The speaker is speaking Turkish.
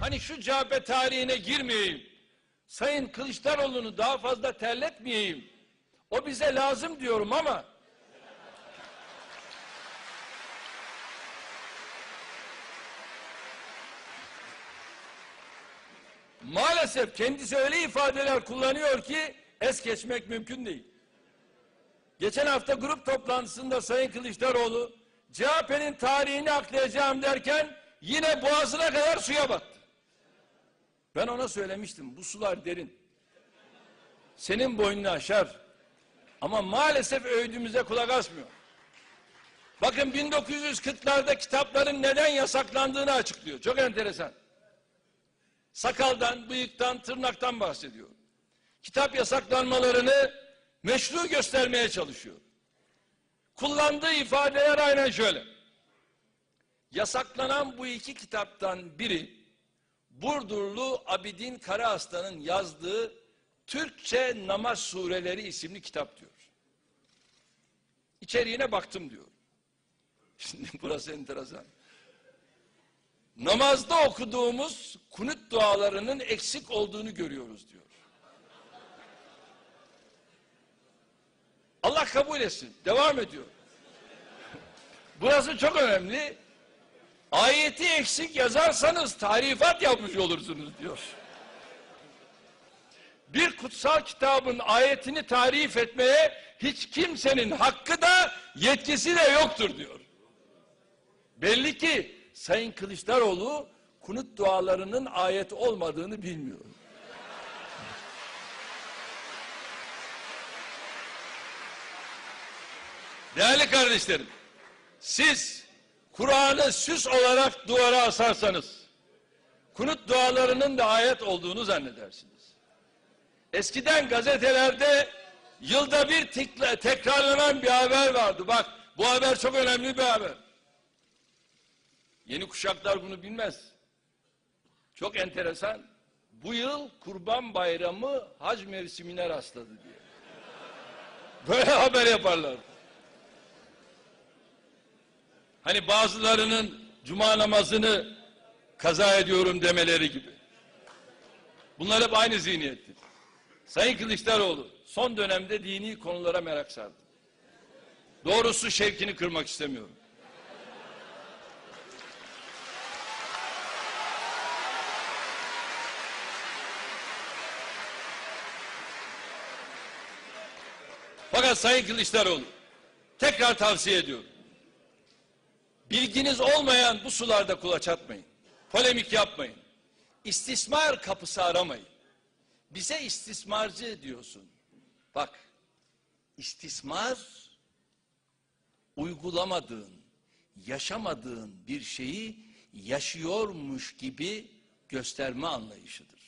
Hani şu CHP tarihine girmeyeyim. Sayın Kılıçdaroğlu'nu daha fazla terletmeyeyim. O bize lazım diyorum ama maalesef kendisi öyle ifadeler kullanıyor ki es geçmek mümkün değil. Geçen hafta grup toplantısında Sayın Kılıçdaroğlu CHP'nin tarihini aklayacağım derken yine boğazına kadar suya battı. Ben ona söylemiştim bu sular derin. Senin boynunu aşar. Ama maalesef övdüğümüze kulak asmıyor. Bakın 1940'larda kitapların neden yasaklandığını açıklıyor. Çok enteresan. Sakaldan, bıyıktan, tırnaktan bahsediyor. Kitap yasaklanmalarını meşru göstermeye çalışıyor. Kullandığı ifadeler aynen şöyle. Yasaklanan bu iki kitaptan biri Burdurlu Abidin Karaaslan'ın yazdığı Türkçe Namaz Sureleri isimli kitap diyor. İçeriğine baktım diyor. Şimdi burası enteresan. Namazda okuduğumuz kunut dualarının eksik olduğunu görüyoruz diyor. Allah kabul etsin. Devam ediyor. Burası çok önemli. Ayeti eksik yazarsanız tarifat yapmış olursunuz diyor. Bir kutsal kitabın ayetini tarif etmeye hiç kimsenin hakkı da yetkisi de yoktur diyor. Belli ki Sayın Kılıçdaroğlu kunut dualarının ayet olmadığını bilmiyor. Değerli kardeşlerim, siz Kur'an'ı süs olarak duvara asarsanız, kunut dualarının da ayet olduğunu zannedersiniz. Eskiden gazetelerde yılda bir tikle- tekrarlanan bir haber vardı. Bak bu haber çok önemli bir haber. Yeni kuşaklar bunu bilmez. Çok enteresan. Bu yıl Kurban Bayramı hac mevsimine rastladı diye. Böyle haber yaparlar. Hani bazılarının cuma namazını kaza ediyorum demeleri gibi. Bunlar hep aynı zihniyettir. Sayın Kılıçdaroğlu son dönemde dini konulara merak sardı. Doğrusu şevkini kırmak istemiyorum. Fakat Sayın Kılıçdaroğlu tekrar tavsiye ediyorum. Bilginiz olmayan bu sularda kulaç atmayın. Polemik yapmayın. İstismar kapısı aramayın. Bize istismarcı diyorsun. Bak, istismar uygulamadığın, yaşamadığın bir şeyi yaşıyormuş gibi gösterme anlayışıdır.